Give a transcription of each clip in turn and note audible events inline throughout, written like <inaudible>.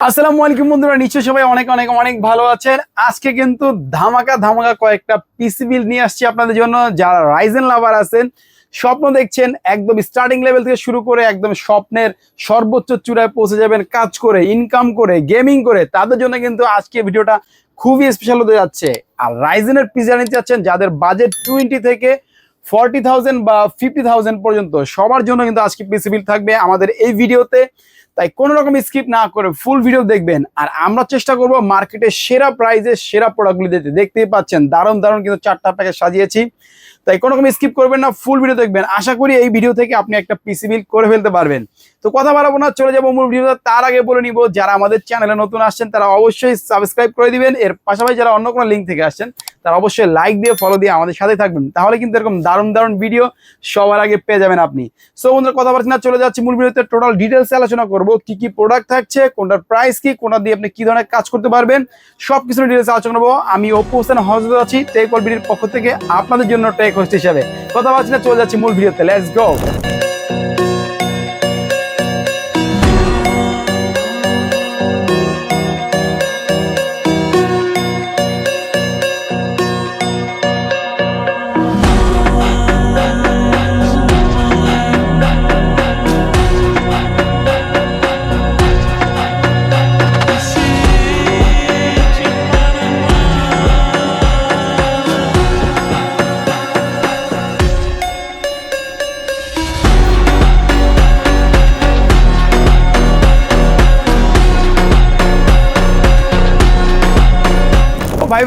আসসালামু আলাইকুম বন্ধুরা নিশ্চয় সবাই অনেক অনেক অনেক ভালো আছেন। আজকে কিন্তু ধামাকা ধামাকা কয়েকটা পিসি বিল নিয়ে আসছি আপনাদের জন্য। যারা রাইজেন লাভার আছেন, স্বপ্ন দেখছেন, একদম স্টার্টিং লেভেল থেকে শুরু করে একদম স্বপ্নের সর্বোচ্চ চূড়ায় পৌঁছে যাবেন। কাজ করে ইনকাম করে গেমিং করে, তাদের জন্য কিন্তু আজকে ভিডিওটা খুবই স্পেশাল হতে যাচ্ছে। আর রাইজেনের পিজা নিতে যাচ্ছেন যাদের বাজেট টোয়েন্টি থেকে ফর্টি থাউজেন্ড বা ফিফটি থাউজেন্ড পর্যন্ত, সবার জন্য কিন্তু আজকে পিসি বিল থাকবে। আমাদের এই ভিডিওতে তাই কোনো রকম স্কিপ না করে ফুল ভিডিও দেখবেন। আর আমরা চেষ্টা করব মার্কেটে সেরা প্রাইজে সেরা প্রোডাক্টগুলি দিতে। দেখতেই পাচ্ছেন, দারুণ দারুণ কিন্তু চারটা প্যাকেজ সাজিয়েছি। তাই কোনো রকম স্কিপ করবেন না ফুল ভিডিও দেখবেন। আশা করি এই ভিডিও থেকে আপনি একটা পিসি বিল করে ফেলতে পারবেন। তো কথা বাড়াবো না, চলে যাব মূল ভিডিওতে তার আগে বলে নিব, যারা আমাদের চ্যানেলে নতুন আসছেন, তারা অবশ্যই সাবস্ক্রাইব করে দিবেন। এর পাশাপাশি যারা অন্য কোনো লিঙ্ক থেকে আসছেন তারা অবশ্যই লাইক দিয়ে ফলো দিয়ে আমাদের সাথে থাকবেন। তাহলে কিন্তু এরকম দারুণ দারুণ ভিডিও সবার আগে পেয়ে যাবেন আপনি। সো বন্ধুরা, কথা বলছি না, চলে যাচ্ছি মূল ভিডিওতে টোটাল ডিটেলস আলোচনা করব, কি কি প্রোডাক্ট থাকছে, কোনটার প্রাইস কি কোনটা দিয়ে আপনি কি ধরনের কাজ করতে পারবেন সব কিছু ডিটেলস আলোচনা করব। আমি অপু হোসেন হজরত আছি টেক অল ভিডিওর পক্ষ থেকে আপনাদের জন্য টেক হোস্ট হিসাবে। কথা বলছি না, চলে যাচ্ছি মূল ভিডিওতে লেটস গো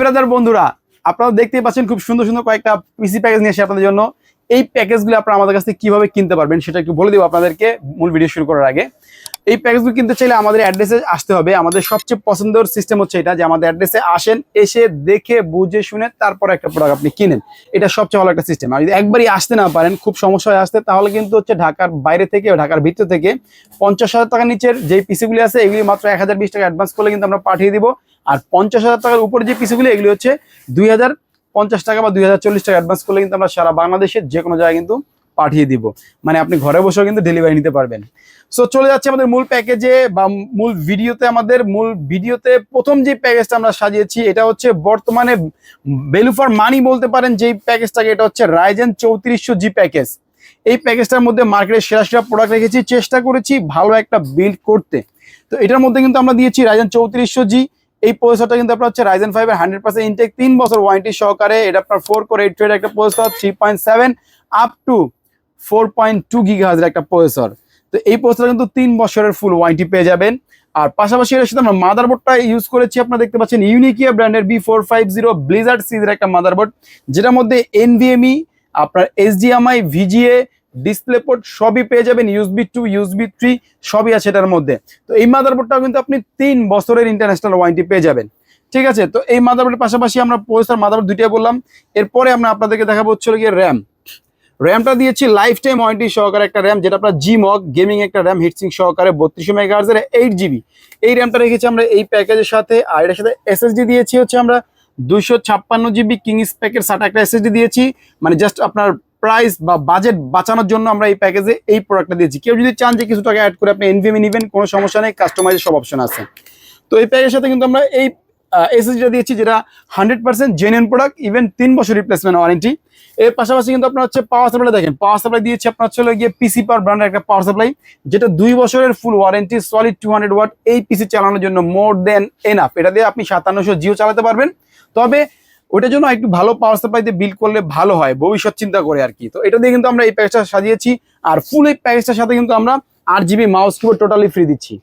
ব্রাদার বন্ধুরা, আপনারা দেখতেই পাচ্ছেন খুব সুন্দর সুন্দর কয়েকটা পিসি প্যাকেজ নিয়ে এসে আপনাদের জন্য। এই প্যাকেজগুলো আপনারা আমাদের কাছ থেকে কীভাবে কিনতে পারবেন সেটা একটু বলে দেবো আপনাদেরকে মূল ভিডিও শুরু করার আগে। এই প্যাকেজগুলো কিনতে চাইলে আমাদের অ্যাড্রেসে আসতে হবে। আমাদের সবচেয়ে পছন্দের সিস্টেম হচ্ছে এটা যে আমাদের অ্যাড্রেসে আসেন, এসে দেখে, বুঝে, শুনে তারপর একটা প্রোডাক্ট আপনি কিনেন। এটা সবচেয়ে ভালো একটা সিস্টেম আর যদি একবারই আসতে না পারেন, খুব সমস্যা আসতে, তাহলে কিন্তু হচ্ছে ঢাকার বাইরে থেকে, ঢাকার ভিতর থেকে পঞ্চাশ হাজার টাকার নিচের যে পিসিগুলি আছে, এগুলি মাত্র এক হাজার বিশ টাকা অ্যাডভান্স করলে কিন্তু আমরা পাঠিয়ে দিব। আর পঞ্চাশ হাজার টাকার উপরে যে পিসিগুলি, এগুলি হচ্ছে দুই হাজার পঞ্চাশ টাকা বা দুই হাজার চল্লিশ টাকা অ্যাডভান্স করলে কিন্তু আমরা সারা বাংলাদেশের যে কোনো জায়গায় কিন্তু পাঠিয়ে দিব। মানে আপনি ঘরে বসেও কিন্তু ডেলিভারি নিতে পারবেন। সো চলে যাচ্ছে আমাদের মূল প্যাকেজে বা মূল ভিডিওতে আমাদের, মূল ভিডিওতে প্রথম যে প্যাকেজটা আমরা সাজিয়েছি, এটা হচ্ছে বর্তমানে ভ্যালু ফর মানি বলতে পারেন, যেই প্যাকেজটাকে এটা হচ্ছে রাইজেন চৌত্রিশশো জি প্যাকেজ এই প্যাকেজটার মধ্যে মার্কেটের সেরা সেরা প্রোডাক্ট রেখেছি। চেষ্টা করেছি ভালো একটা বিল্ড করতে। তো এটার মধ্যে কিন্তু আমরা দিয়েছি রাইজেন চৌত্রিশশো জি এই প্রসেসরটা কিন্তু আপনার হচ্ছে রাইজেন ফাইভের হান্ড্রেড পার্সেন্ট ইনটেক তিন বছর ওয়ারেন্টি সহকারে। এটা আপনার ফোর করে এইট একটা processor three point seven up to four point two গিগাহাজের একটা প্রসেসর তো এই প্রসেসর কিন্তু তিন বছরের ফুল ওয়ারেন্টি পেয়ে যাবেন। আর পাশাপাশি এর সাথে আমরা মাদারবোর্ডটা ইউজ করেছি, আপনারা দেখতে পাচ্ছেন ইউনিকিয়া ব্র্যান্ডের B four five zero blizzard সিরিজের একটা মাদারবোর্ড যেটার মধ্যে এনভিএমই আপনার এইচডিএমআই ভিজিএ ডিসপ্লে পোর্ট সবই পেয়ে যাবেন ইউসবি টু ইউসবি থ্রি সবই আছে এটার মধ্যে। তো এই মাদারবোর্ডটাও কিন্তু আপনি তিন বছরের ইন্টারন্যাশনাল ওয়ারেন্টি পেয়ে যাবেন। ঠিক আছে? তো এই মাদারবোর্ডের পাশাপাশি আমরা প্রসেসর মাদারবোর্ড দুইটাই বললাম। এরপরে আমরা আপনাদেরকে দেখাবো হচ্ছে গিয়ে র্যাম র্যামটা দিয়েছি লাইফ টাইম ওয়ারেন্টি সহকারে একটা র্যাম যেটা আপনার জি মক গেমিং একটা র্যাম হিটসিং সহকারে বত্রিশশো মেগাহার্জের এইট জিবি এই র্যামটা রেখেছি আমরা এই প্যাকেজের সাথে, আর এটার সাথে এসএসডি দিয়েছি হচ্ছে আমরা দুইশো ছাপ্পান্ন জিবি কিংস প্যাকের সাটা একটা এসএসডি দিয়েছি। মানে জাস্ট আপনার প্রাইস বা বাজেট বাঁচানোর জন্য আমরা এই প্যাকেজে এই প্রোডাক্টটা দিয়েছি। কেউ যদি চান যে কিছু টাকা অ্যাড করে আপনি এনভিএমি নেবেন, কোনো সমস্যা নেই কাস্টমাইজের সব অপশন আছে। তো এই প্যাকের সাথে কিন্তু আমরা এই এসএসডিটা দিয়েছি যেটা hundred percent genuine product even তিন বছর রিপ্লেসমেন্ট ওয়ারেন্টি এর পাশাপাশি কিন্তু আপনার হচ্ছে পাওয়ার সাপ্লাই দেখেন পাওয়ার সাপ্লাই দিয়েছি আপনার হচ্ছে গিয়ে পিসি পাওয়ার ব্র্যান্ডের একটা পাওয়ার সাপ্লাই যেটা দুই বছরের full warranty solid two hundred watt এই পিসি চালানোর জন্য মোর দেন এনাফ এটা দিয়ে আপনি সাতান্নশো জিও চালাতে পারবেন। তবে ওইটার জন্য একটু ভালো পাওয়ার সাপ্লাই দিয়ে বিল করলে ভালো হয়, ভবিষ্যৎ চিন্তা করে আর কি। তো এটা দিয়ে কিন্তু আমরা এই প্যাকেজটা সাজিয়েছি আর ফুল এই প্যাকেজটার সাথে কিন্তু আমরা আট GB mouse keyboard totally free দিচ্ছি।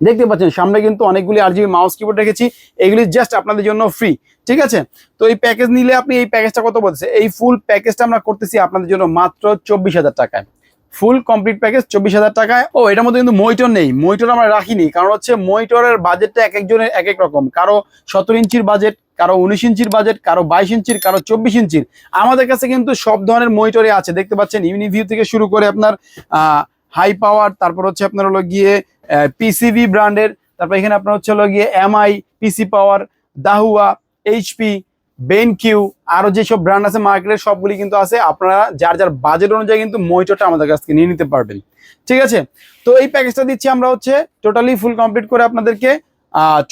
দেখতে পাচ্ছেন, সামনে কিন্তু অনেকগুলি আর জিবি মাউস কিবোর্ড রেখেছি, এগুলি জাস্ট আপনাদের জন্য ফ্রি ঠিক আছে? তো এই প্যাকেজ নিলে আপনি এই প্যাকেজটা কত বলছে এই ফুল প্যাকেজটা আমরা করতেছি আপনাদের জন্য মাত্র চব্বিশ হাজার টাকায়। ফুল কমপ্লিট প্যাকেজ চব্বিশ হাজার টাকায়। ও, এটার মধ্যে কিন্তু মইটর নেই মইটর আমরা রাখিনি, কারণ হচ্ছে মইটরের বাজেটটা এক একজনের এক এক রকম। কারও সতেরো ইঞ্চির বাজেট কারও উনিশ ইঞ্চির বাজেট কারও বাইশ ইঞ্চির, কারও চব্বিশ ইঞ্চির। আমাদের কাছে কিন্তু সব ধরনের মনিটরে আছে। দেখতে পাচ্ছেন ইউনিভিউ থেকে শুরু করে আপনার হাই পাওয়ার তারপর হচ্ছে আপনার হলো গিয়ে পিসিভি ব্র্যান্ডের তারপর এখানে আপনার হচ্ছে হলো গিয়ে MI PC power Dahua HP BenQ আরও যেসব ব্র্যান্ড আছে মার্কেটের সবগুলি কিন্তু আছে। আপনারা যার যার বাজেট অনুযায়ী কিন্তু মনিটরটা আমাদের কাছ থেকে নিয়ে নিতে পারবেন। ঠিক আছে? তো এই প্যাকেজটা দিচ্ছি আমরা হচ্ছে টোটালি ফুল কমপ্লিট করে আপনাদেরকে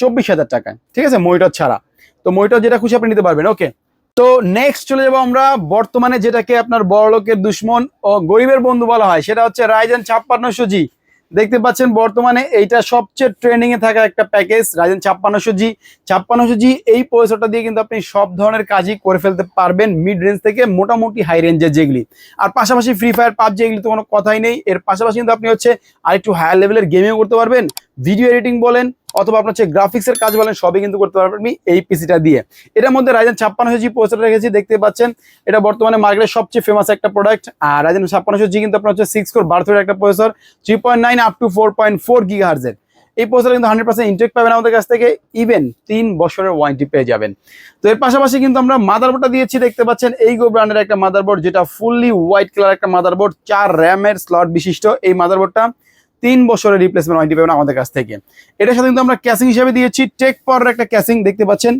চব্বিশ হাজার টাকায়। ঠিক আছে? মনিটর ছাড়া। তো মনিটর যেটা খুশি আপনি নিতে পারবেন ওকে তো নেক্সট চলে যাব আমরা বর্তমানে যেটাকে আপনার বড়লোকের দুশ্মন ও গরিবের বন্ধু বলা হয়, সেটা হচ্ছে রাইজেন ছাপ্পান্নশো জি। দেখতে পাচ্ছেন বর্তমানে এইটা সবচেয়ে ট্রেন্ডিং এ থাকা একটা প্যাকেজ রাইজেন ছাপ্পান্নশো জি। ছাপ্পান্নশো জি এই প্রসেসরটা দিয়ে কিন্তু আপনি সব ধরনের কাজই করে ফেলতে পারবেন মিড রেঞ্জ থেকে মোটামুটি হাই রেঞ্জের যেগুলি। আর পাশাপাশি ফ্রি ফায়ার পাবজি এগুলি তো কোনো কথাই নেই। এর পাশাপাশি কিন্তু আপনি হচ্ছে আরেকটু হায়ার লেভেলের গেমিং করতে পারবেন। ভিডিও এডিটিং বলেন অথবা আপনার হচ্ছে গ্রাফিক্সের কাজ বলেন, সবই কিন্তু করতে পারবেন আপনি এই পিসিটা দিয়ে। এটার মধ্যে রাইজেন ছাপ্পান্নশো জি প্রসেসর রেখেছি, দেখতে পাচ্ছেন। এটা বর্তমানে মার্কেটের সবচেয়ে ফেমাস একটা প্রোডাক্ট আর রাইজেন ছাপ্পান্নশো জি কিন্তু আপনার হচ্ছে সিক্স কোর বার্থের একটা processor three point nine up to four point four giga হার্জের এই প্রসেসর কিন্তু হান্ড্রেড পার্সেন্ট ইন্টেক পাবেন আমাদের কাছ থেকে ইভেন তিন বছরের ওয়ারেন্টি পেয়ে যাবেন। তো এর পাশাপাশি কিন্তু আমরা মাদারবোর্ডটা দিয়েছি, দেখতে পাচ্ছেন, এই গো ব্র্যান্ডের একটা মাদারবোর্ড যেটা ফুললি হোয়াইট কালার একটা মাদারবোর্ড চার র্যামের স্লট বিশিষ্ট। এই মাদারবোর্ডটা তিন বছরের রিপ্লেসমেন্ট ওয়ারেন্টি পাবেন আমাদের কাছ থেকে। এটার সাথে কিন্তু আমরা ক্যাসিং হিসেবে দিয়েছি। টেক পাওয়ার একটা ক্যাসিং দেখতে পাচ্ছেন।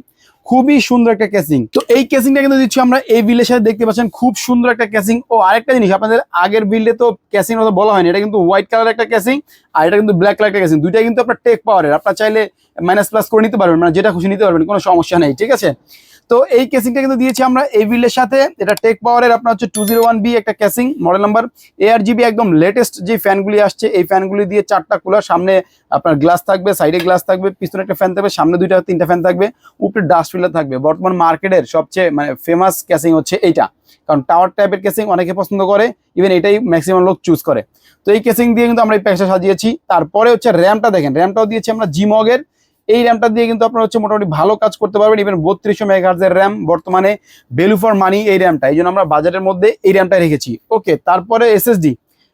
খুবই সুন্দর একটা ক্যাসিং তো এই ক্যাসিংটা কিন্তু দিচ্ছি আমরা এই বিলের সাথে দেখতে পাচ্ছেন খুব সুন্দর একটা ক্যাসিং ও, আরেকটা জিনিস, আপনাদের আগের বিল্ডে তো ক্যাসিং কথা বলা হয়নি, এটা কিন্তু হোয়াইট কালার একটা ক্যাসিং আর এটা কিন্তু ব্ল্যাক কালার একটা ক্যাসিং দুইটাই কিন্তু আপনার টেক পাওয়ারের আপনার চাইলে মাইনাস প্লাস করে নিতে পারবেন মানে যেটা খুশি নিতে পারবেন, কোনো সমস্যা নেই, ঠিক আছে? তো এই কেসিংটা কিন্তু দিয়েছি আমরা এই বিলের সাথে, এটা টেক পাওয়ারের আপনার হচ্ছে টু বি একটা casing model number ARGB একদম লেটেস্ট যে ফ্যানগুলি আসছে, এই ফ্যানগুলি দিয়ে চারটা কুলার সামনে আপনার গ্লাস থাকবে সাইডে গ্লাস থাকবে, পিছনে একটা ফ্যান থাকবে, সামনে দুইটা, তিনটা ফ্যান থাকবে, উপরে ডাস্ট ফিল্টার থাকবে। বর্তমান মার্কেটের সবচেয়ে মানে ফেমাস ক্যাসিং হচ্ছে এইটা। কারণ টাওয়ার টাইপের কেসিং অনেকে পছন্দ করে ইভেন এটাই ম্যাক্সিমাম লোক চুজ করে। তো এই কেসিং দিয়ে কিন্তু আমরা এই প্যাকটা সাজিয়েছি। তারপরে হচ্ছে র্যামটা দেখেন র্যামটাও দিয়েছি আমরা জিমগের এই র্যামটা দিয়ে কিন্তু আপনার হচ্ছে মোটামুটি ভালো কাজ করতে পারবেন ইভেন বত্রিশশো মেগাহার্জের র্যাম বর্তমানে ভ্যালু ফর মানি এই র্যামটা এই জন্য আমরা বাজারের মধ্যে এই র্যামটা রেখেছি। ওকে তারপরে এসএসডি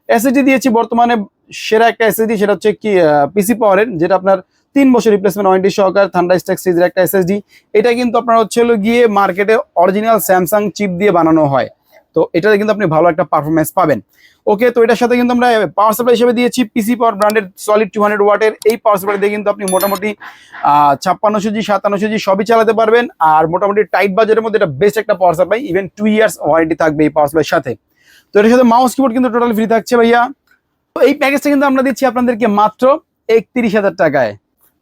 এসএসডি দিয়েছি বর্তমানে সেরা একটা এসএসডি সেটা হচ্ছে কি পিসি পাওয়ারের যেটা আপনার তিন বছর রিপ্লেসমেন্ট ওয়ারেন্টি সহকার থান্ডার স্ট্যাক সিরিজের একটা এসএসডি এটা কিন্তু আপনার হচ্ছে হলো গিয়ে মার্কেটে অরিজিনাল স্যামসাং চিপ দিয়ে বানানো হয়। তো এটাতে কিন্তু আপনি ভালো একটা পারফরমেন্স পাবেন। ওকে তো এটার সাথে কিন্তু আমরা পাওয়ার সাপ্লাই হিসেবে দিয়েছি পিসি পাওয়ার ব্র্যান্ডের সলিড টু হান্ড্রেড ওয়াটের এই পাওয়ার সাপ্লাই দিয়ে কিন্তু আপনি মোটামুটি ছাপ্পান্নশো জি, সাতান্নশো জি সবই চালাতে পারবেন। আর মোটামুটি টাইট বাজারের মধ্যে এটা বেস্ট একটা power supply even two years warranty থাকবে এই পাওয়ার সাপ্লাইয়ের সাথে। তো এটার সাথে মাউস কিবোর্ড কিন্তু টোটাল ফ্রি থাকছে ভাইয়া। তো এই প্যাকেজটা কিন্তু আমরা দিচ্ছি আপনাদেরকে মাত্র একত্রিশ হাজার টাকায়।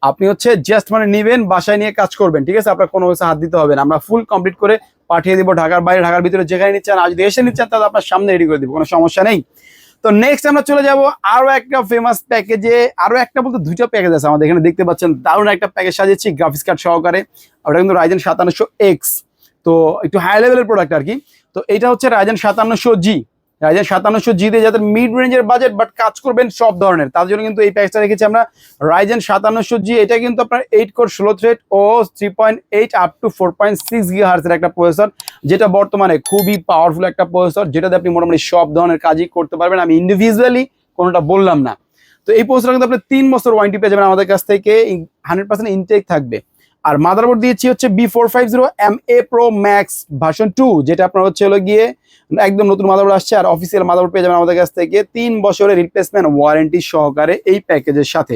আপনি হচ্ছে জাস্ট মানে নেবেন, বাসায় নিয়ে কাজ করবেন, ঠিক আছে? আপনার কোনো হাত দিতে হবে না। আমরা ফুল কমপ্লিট করে পাঠিয়ে দিব ঢাকার বাইরে, ঢাকার ভিতরে যেখানে নিচ্ছেন আজ যদি এসে নিচ্ছেন, তাহলে আপনার সামনে রেডি করে দিব, কোনো সমস্যা নেই। তো নেক্সট আমরা চলে যাব আরও একটা ফেমাস প্যাকেজে আরও একটা বলতে দুইটা প্যাকেজ আছে আমাদের এখানে, দেখতে পাচ্ছেন, দারুণ একটা প্যাকেজ সাজিয়েছি গ্রাফিক্স কার্ড সহকারে। ওটা কিন্তু রাইজেন সাতান্নশো এক্স তো একটু হাই লেভেলের প্রোডাক্ট আর কি। তো এটা হচ্ছে রাইজেন সাতান্নশো জি রাইজেন সাতান্নশো জি দিয়ে যাদের মিড রেঞ্জের বাজেট বাট কাজ করবেন সব ধরনের, তার জন্য কিন্তু এই প্যাকেজটা রেখেছি আমরা রাইজেন সাতান্নশো জি এটা কিন্তু আপনার এইট কোর ষোলো thread O three point eight up to four point six গিয়া হার্সের একটা প্রসেসর যেটা বর্তমানে খুবই পাওয়ারফুল একটা প্রসেসর যেটাতে আপনি মোটামুটি সব ধরনের কাজই করতে পারবেন। আমি ইন্ডিভিজুয়ালি কোনোটা বললাম না। তো এই প্রসেসর কিন্তু আপনি তিন বছর ওয়ারেন্টি পেয়ে যাবেন আমাদের কাছ থেকে। হান্ড্রেড পার্সেন্ট ইনটেক থাকবে। আর মাদারবোর্ড দিয়েছি হচ্ছে B four five zero M A pro max version two যেটা আপনার হচ্ছে হলো গিয়ে একদম নতুন মাদারবোর্ড আসছে আর অফিসিয়াল মাদারবোর্ড পেয়ে যাবেন আমাদের কাছ থেকে তিন বছরের রিপ্লেসমেন্ট ওয়ারেন্টি সহকারে এই প্যাকেজের সাথে।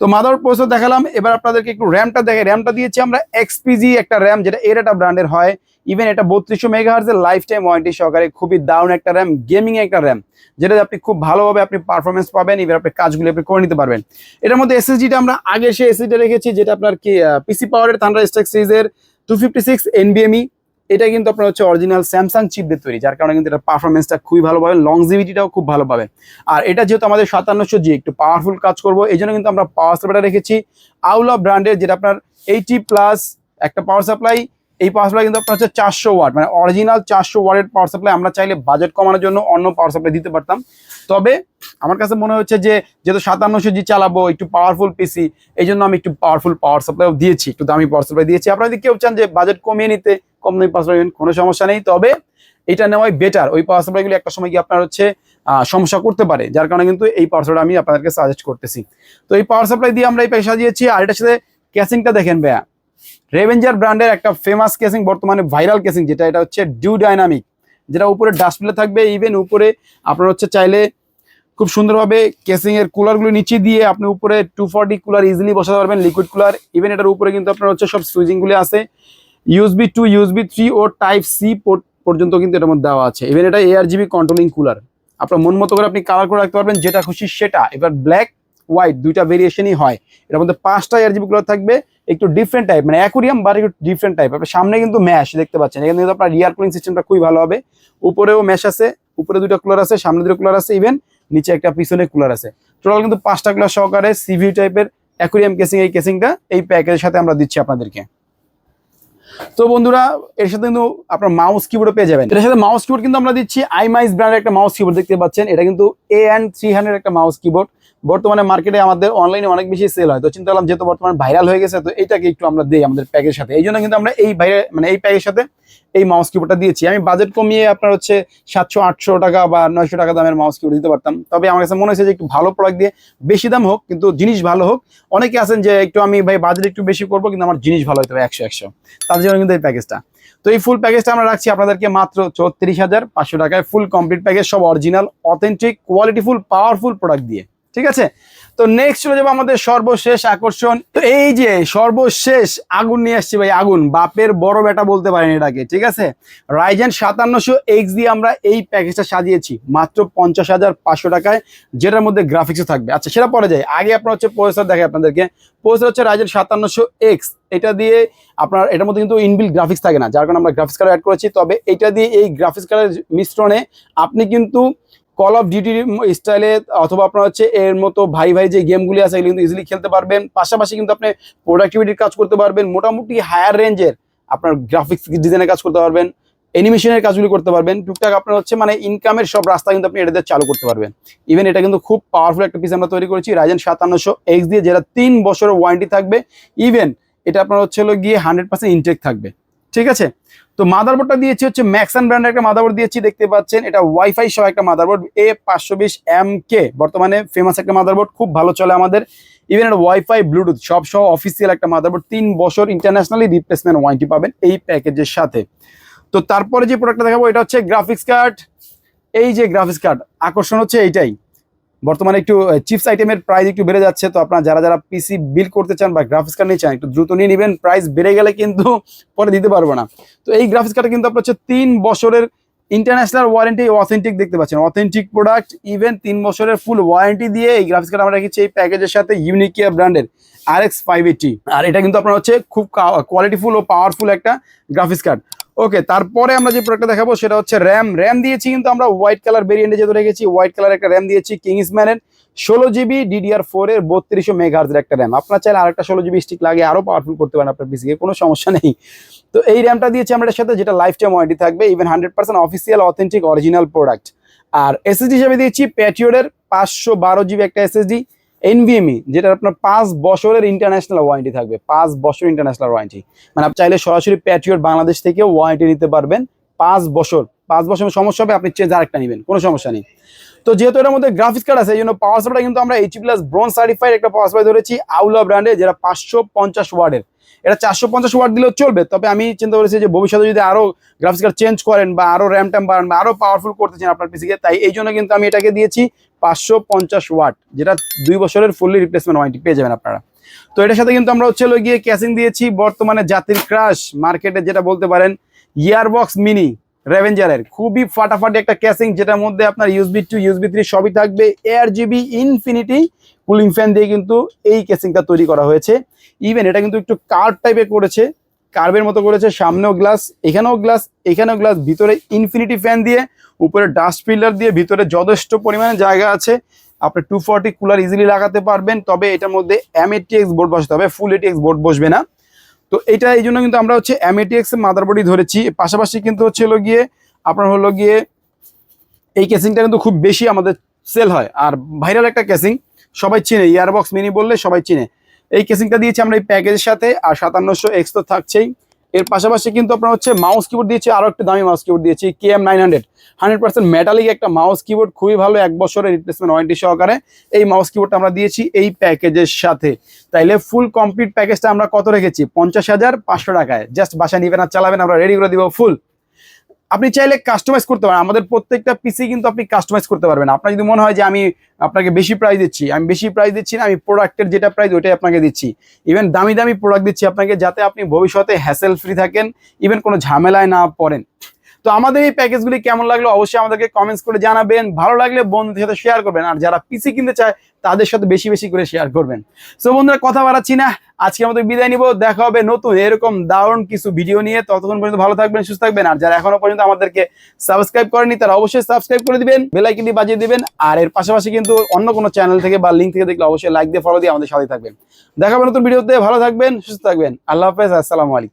তো মাদার প্রসেসর দেখালাম, এবার আপনাদেরকে একটু র্যামটা দেখে র্যামটা দিয়েছি আমরা এক্সপিজি একটা র্যাম যেটা এর একটা ব্র্যান্ডের হয়। ইভেন এটা বত্রিশশো মেগাহার্জের লাইফ টাইম ওয়ারেন্টি সহকারে খুবই দারুণ একটা র্যাম গেমিং একটা র্যাম যেটাতে আপনি খুব ভালোভাবে আপনি পারফরমেন্স পাবেন এবার আপনি কাজগুলি আপনি করে নিতে পারবেন। এটার মধ্যে এসএসডিটা আমরা আগে সে এসএসডিটা রেখেছি, যেটা আপনার কি পিসি পাওয়ারের থান্ডার স্ট্যাক সিরিজের টু ফিফটি সিক্স এনবিএমই এটা কিন্তু আপনার হচ্ছে অরিজিনাল স্যামসাং চিপ দিয়ে তৈরি, যার কারণে কিন্তু এটা পারফরমেন্সটা খুবই ভালো পাবেন লংজিভিটিটাও খুব ভালো পাবেন। আর এটা যেহেতু আমাদের সাতান্নশো জি একটু পাওয়ারফুল কাজ করব, এই জন্য কিন্তু আমরা পাওয়ার সাপ্লাইটা রেখেছি। আউলা ব্র্যান্ডের যেটা আপনার এইটি প্লাস একটা পাওয়ার সাপ্লাই এই পাওয়ার সাপ্লাই কিন্তু আপনার হচ্ছে চারশো ওয়াট মানে অরিজিনাল চারশো ওয়াটের পাওয়ার সাপ্লাই আমরা চাইলে বাজেট কমানোর জন্য অন্য পাওয়ার সাপ্লাই দিতে পারতাম। তবে আমার কাছে মনে হচ্ছে যে, যেহেতু সাতান্নশো জি চালাবো, একটু পাওয়ারফুল পিসি এই জন্য আমি একটু পাওয়ারফুল পাওয়ার সাপ্লাইও দিয়েছি, একটু দামি পাওয়ার সাপ্লাই দিয়েছি। আপনারা যদি কেউ চান যে বাজেট কমিয়ে নিতে, কম দামি পাওয়ার সাপ্লাই কোনো সমস্যা নেই। তবে এটা নেওয়াই বেটার ওই পাওয়ার সাপ্লাইগুলো একটা সময় গিয়ে আপনার হচ্ছে সমস্যা করতে পারে, যার কারণে কিন্তু এই পাওয়ার সাপ্লাই আমি আপনাদেরকে সাজেস্ট করতেছি। তো এই পাওয়ার সাপ্লাই দিয়ে আমরা এই প্যাকেজ সাজিয়েছি আর এটার সাথে ক্যাসিংটা দেখেন ভাইয়া। রেভেঞ্জার ব্র্যান্ডের একটা ফেমাস কেসিং বর্তমানে ভাইরাল কেসিং যেটা এটা হচ্ছে ডিউ ডাইনামিক যেটা উপরে ডাস্টপ্লে থাকবে ইভেন উপরে আপনার হচ্ছে চাইলে খুব সুন্দরভাবে কেসিং এর কুলারগুলো নিচে দিয়ে আপনি উপরে টু ফর্টি কুলার ইজিলি বসাতে পারবেন লিকুইড কুলার ইভেন এটার উপরে কিন্তু আপনার হচ্ছে সব সুইচিংগুলো আছে ইউএসবি টু ইউএসবি থ্রি ও টাইপ সি পোর্ট পর্যন্ত কিন্তু এটার মধ্যে দেওয়া আছে ইভেন এটা এআর জিবি কন্ট্রোলিং কুলার আপনার মন মতো করে আপনি কালার করে রাখতে পারবেন, যেটা খুশি সেটা, এবার ব্ল্যাক হোয়াইট দুইটা ভেরিয়েশনই হয়, এটার মধ্যে পাঁচটা এয়ার জিবি কুলার থাকবে একটু ডিফারেন্ট টাইপ মানে অ্যাকুরিয়াম বা একটু ডিফারেন্ট টাইপ আপনার সামনে কিন্তু ম্যাশ দেখতে পাচ্ছেন। এখানে কিন্তু আপনার রিয়ার কুলিং সিস্টেমটা খুবই ভালো হবে। উপরেও ম্যাশ আছে, উপরে দুটো কুলার আছে, সামনে দুটো কুলার আছে ইভেন নিচে একটা পিছনে কুলার আছে। টোটাল কিন্তু পাঁচটা কুলার সহকারে সিভি টাইপের অ্যাকুরিয়াম কেসিং এই কেসিংটা এই প্যাকেজের সাথে আমরা দিচ্ছি আপনাদেরকে। তো বন্ধুরা, এর সাথে কিন্তু আপনার মাউস কিবোর্ডও পেয়ে যাবেন। এর সাথে মাউস কিবোর্ড কিন্তু আমরা দিচ্ছি আইমাইস ব্র্যান্ডের একটা মাউস কিবোর্ড দেখতে পাচ্ছেন। এটা কিন্তু এ অ্যান্ড থ্রি হান্ড্রেড একটা মাউস কিবোর্ড বর্তমানে মার্কেটে আমাদের অনলাইনে অনেক বেশি সেল হয়। তো চিন্তা করলাম যেহেতু বর্তমানে ভাইরাল হয়ে গেছে, তো এইটাকে একটু আমরা দিই আমাদের প্যাকের সাথে। এই জন্য কিন্তু আমরা এই ভাইরাল মানে এই প্যাকের সাথে এই মাউস কিবোর্ডটা দিয়েছি। আমি বাজেট কমিয়ে আপনার হচ্ছে সাতশো, আটশো টাকা বা নয়শো টাকা দামের মাউস কিবোর্ড দিতে পারতাম। তবে আমার কাছে মনে হয়েছে যে একটু ভালো প্রোডাক্ট দিয়ে বেশি দাম হোক, কিন্তু জিনিস ভালো হোক, অনেকে আছেন যে একটু আমি ভাই বাজেট একটু বেশি করব, কিন্তু আমার জিনিস ভালো হতে হবে একশো একশো। তার জন্য কিন্তু এই প্যাকেজটা তো এই ফুল প্যাকেজটা আমরা রাখছি আপনাদেরকে মাত্র চৌত্রিশ হাজার পাঁচশো টাকায়। ফুল কমপ্লিট প্যাকেজ সব অরিজিনাল অথেন্টিক কোয়ালিটিফুল পাওয়ারফুল প্রোডাক্ট দিয়ে। ঠিক আছে? তো নেক্সট চলে যাব আমাদের সর্বশেষ আকর্ষণ। তো এই যে সর্বশেষ আগুন নিয়ে আসছি ভাই, আগুন। বাপের বড় বেটা বলতে পারেন এটাকে, ঠিক আছে? রাইজেন সাতান্নশো এক্স দিয়ে আমরা এই প্যাকেজটা সাজিয়েছি, মাত্র পঞ্চাশ হাজার পাঁচশো টাকায়, যেটার মধ্যে গ্রাফিক্সও থাকবে। আচ্ছা সেটা পরে যায় আগে আপনার হচ্ছে প্রসেসর দেখে আপনাদেরকে। প্রসেসর হচ্ছে রাইজেন সাতান্নশো এক্স এটা দিয়ে আপনার, এটার মধ্যে কিন্তু ইনবিল গ্রাফিক্স থাকে না, যার কারণে আমরা গ্রাফিক্স কার্ড অ্যাড করেছি। তবে এটা দিয়ে এই গ্রাফিক্স কার্ডের মিশ্রণে আপনি কিন্তু কল অফ ডিউটির স্টাইলে অথবা আপনার হচ্ছে এর মতো ভাই ভাই যে গেমগুলি আছে, এগুলো কিন্তু ইজিলি খেলতে পারবেন। পাশাপাশি কিন্তু আপনি প্রোডাক্টিভিটির কাজ করতে পারবেন। মোটামুটি হায়ার রেঞ্জের আপনার গ্রাফিক্স ডিজাইনের কাজ করতে পারবেন। অ্যানিমেশনের কাজগুলি করতে পারবেন। টুকটাক আপনার হচ্ছে মানে ইনকামের সব রাস্তা কিন্তু আপনি এটাতে চালু করতে পারবেন। ইভেন এটা কিন্তু খুব পাওয়ারফুল একটা পিস আমরা তৈরি করেছি রাজেন সাতান্নশো এক্স দিয়ে, যেটা তিন বছরের ওয়ারেন্টি থাকবে। ইভেন এটা আপনার হচ্ছে হলো গিয়ে হান্ড্রেড পার্সেন্ট ইনটেক থাকবে। ঠিক আছে? তো মাদারবোর্ডটা দিয়েছি হচ্ছে ম্যাক্সান ব্র্যান্ডের একটা মাদারবোর্ড দিয়েছি, দেখতে পাচ্ছেন। এটা ওয়াইফাই সহ একটা মাদারবোর্ড এ পাঁচশো বিশ এম কে বর্তমানে ফেমাস একটা মাদারবোর্ড খুব ভালো চলে আমাদের। ইভেন এটা ওয়াইফাই ব্লুটুথ সব সহ অফিসিয়াল একটা মাদারবোর্ড তিন বছর ইন্টারন্যাশনালি রিপ্লেসমেন্ট ওয়ারেন্টি পাবেন এই প্যাকেজের সাথে। তো তারপরে যে প্রোডাক্টটা দেখাবো, এটা হচ্ছে গ্রাফিক্স কার্ড এই যে গ্রাফিক্স কার্ড আকর্ষণ হচ্ছে এইটাই। বর্তমানে একটু চিপস আইটেমের প্রাইস একটু বেড়ে যাচ্ছে। তো আপনারা যারা যারা পিসি বিল করতে চান বা গ্রাফিক্স কার্ড নিয়ে চান, একটু দ্রুত নিয়ে নেবেন। প্রাইস বেড়ে গেলে কিন্তু <laughs> পরে দিতে পারব না। তো এই গ্রাফিক্স কার্ডটা কিন্তু আপনার হচ্ছে তিন বছরের ইন্টারন্যাশনাল ওয়ারেন্টি অথেন্টিক দেখতে পাচ্ছেন। অথেন্টিক প্রোডাক্ট ইভেন তিন বছরের ফুল ওয়ারেন্টি দিয়ে এই গ্রাফিক্স কার্ড আমরা রেখেছি এই প্যাকেজের সাথে ইউনিকিয়া ব্র্যান্ডের আর এক্স ফাইভ এইটি আর এটা কিন্তু আপনার হচ্ছে খুব কোয়ালিটিফুল ও পাওয়ারফুল একটা গ্রাফিক্স কার্ড ওকে, তারপরে আমরা যে প্রোডাক্টটা দেখাবো সেটা হচ্ছে র্যাম র্যাম দিয়েছি কিন্তু আমরা হোয়াইট কালার ভেরিয়েন্টে যেহেতু রেখেছি হোয়াইট কালার একটা র্যাম দিয়েছি কিংসম্যানের ষোলো জিবি ডিডিআর ফোর এর বত্রিশশো মেগাহার্জের একটা র্যাম আপনার চাইলে আরেকটা ষোলো জিবি স্টিক লাগে আরও পাওয়ারফুল করতে পারেন আপনার পিসিকে কোনো সমস্যা নেই। তো এই র্যামটা দিয়েছি আমরা এর সাথে, যেটা লাইফ টাইম ওয়ারেন্টি থাকবে even hundred percent official authentic original product আর এসএসডি হিসেবে দিয়েছি প্যাটিওরের পাঁচশো বারো জিবি একটা এসএসডি এনভিএমই যেটা আপনার পাঁচ বছরের ইন্টারন্যাশনাল ওয়ারেন্টি থাকবে, পাঁচ বছর ইন্টারন্যাশনাল ওয়ারেন্টি মানে আপনি চাইলে সরাসরি প্যাট্রিয়ট বাংলাদেশ থেকেও ওয়ারেন্টি নিতে পারবেন পাঁচ বছর। পাঁচ বছরের সমস্যা হবে, আপনি চেঞ্জ আরেকটা নেবেন, কোনো সমস্যা নেই। তো যেহেতু এটার মধ্যে গ্রাফিক্স কার্ড আছে, এই জন্য পাওয়ার সাপ্লাই কিন্তু আমরা এইচ প্লাস ব্রোঞ্জ সার্টিফাইড একটা পাওয়ার সাপ্লাই ধরেছি আউলা ব্র্যান্ডে যেটা পাঁচশো পঞ্চাশ ওয়ার্ডের এটা চারশো পঞ্চাশ ওয়াট দিলেও চলবে, তবে আমি চিন্তা করেছি যে ভবিষ্যতে যদি আরও গ্রাফিক্স কার্ড চেঞ্জ করেন বা আরও র্যাম ট্যাম বাড়ান বা আরও পাওয়ারফুল করতে চান আপনার পিসিকে তাই এই জন্য কিন্তু আমি এটাকে দিয়েছি পাঁচশো পঞ্চাশ ওয়াট, যেটা দুই বছরের ফুললি রিপ্লেসমেন্ট ওয়ারেন্টি পেয়ে যাবেন আপনারা। তো এটার সাথে কিন্তু আমরা হচ্ছে গিয়ে ক্যাসিং দিয়েছি বর্তমানে জাতির ক্রাশ মার্কেটে যেটা বলতে পারেন ইয়ারবক্স মিনি রেভেঞ্জারের খুবই ফাটাফাটি একটা ক্যাসিং যেটার মধ্যে আপনার ইউসবি টু ইউসবি থ্রি সবই থাকবে। ARGB infinity cooling fan দিয়ে কিন্তু এই ক্যাসিংটা তৈরি করা হয়েছে। ইভেন এটা কিন্তু একটু কার্ভ টাইপের করেছে। কার্ভের মতো করেছে, সামনেও গ্লাস এখানেও গ্লাস এখানেও গ্লাস ভিতরে ইনফিনিটি ফ্যান দিয়ে, উপরে ডাস্ট ফিল্টার দিয়ে, ভিতরে যথেষ্ট পরিমাণে জায়গা আছে। আপনি টু ফর্টি কুলার ইজিলি লাগাতে পারবেন, তবে এটার মধ্যে এম এক্স বোর্ড বসাতে হবে ফুল এটিএক্স বোর্ড বসবে না। তো এটা এই জন্য কিন্তু আমরা হচ্ছে মাদার মাদারবোর্ডই ধরেছি। পাশাপাশি কিন্তু হচ্ছে হলো গিয়ে আপনার হলো গিয়ে এই কেসিংটা কিন্তু খুব বেশি আমাদের সেল হয়। আর ভাইরাল একটা কেসিং সবাই চিনে ইয়ারবক্স মিনি বললে সবাই চিনে। এই কেসিংটা দিয়েছি আমরা এই প্যাকেজের সাথে, আর সাতান্নশো এক্স তো থাকছেই। এর পাশাপাশি কিন্তু আপনার হচ্ছে মাউস কিবোর্ড দিয়েছি আরও একটা দামি মাউস কিবোর্ড দিয়েছি K M nine hundred hundred percent metallic একটা মাউস কিবোর্ড খুবই ভালো, এক বছরের রিপ্লেসমেন্ট ওয়ারেন্টি সহকারে এই মাউস কিবোর্ডটা আমরা দিয়েছি এই প্যাকেজের সাথে। তাইলে ফুল কমপ্লিট প্যাকেজটা আমরা কত রেখেছি? পঞ্চাশ হাজার পাঁচশো টাকায়। জাস্ট বাসা নিবেন আর চালাবেন, আমরা রেডি করে দিব ফুল আপনি চাইলে কাস্টমাইজ করতে পারেন। আমাদের প্রত্যেকটা পিসি কিন্তু আপনি কাস্টমাইজ করতে পারবেন। আপনার যদি মনে হয় যে আমি আপনাকে বেশি প্রাইস দিচ্ছি, আমি বেশি প্রাইস দিচ্ছি না, আমি প্রোডাক্টের যেটা প্রাইস ওইটাই আপনাকে দিচ্ছি। ইভেন দামি দামি প্রোডাক্ট দিচ্ছি আপনাকে, যাতে আপনি ভবিষ্যতে হ্যাসেল ফ্রি থাকেন ইভেন কোনো ঝামেলায় না পড়েন। তো আমাদের এই প্যাকেজগুলি কেমন লাগল অবশ্যই আমাদেরকে কমেন্টস করে জানাবেন। ভালো লাগলে বন্ধুদের সাথে শেয়ার করবেন। আর যারা পিসি কিনতে চায়, তাদের সাথে বেশি বেশি করে শেয়ার করবেন। সো বন্ধুরা, কথা বাড়াচ্ছি না। আজকে আমাদের বিদায় নিব। দেখা হবে নতুন এরকম দারুণ কিছু ভিডিও নিয়ে। ততক্ষণ পর্যন্ত ভালো থাকবেন, সুস্থ থাকবেন। আর যারা এখনও পর্যন্ত আমাদেরকে সাবস্ক্রাইব করেনি তারা অবশ্যই সাবস্ক্রাইব করে দিবেন বেলাইকিনটি বাজিয়ে দিবেন। আর এর পাশাপাশি কিন্তু অন্য কোনো চ্যানেল থেকে বা লিঙ্ক থেকে দেখলে অবশ্যই লাইক দিয়ে ফলো দিয়ে আমাদের সাথে থাকবেন। দেখা হবে নতুন ভিডিওতে ভালো থাকবেন, সুস্থ থাকবেন। আল্লাহ হাফেজ, আসসালামু আলাইকুম।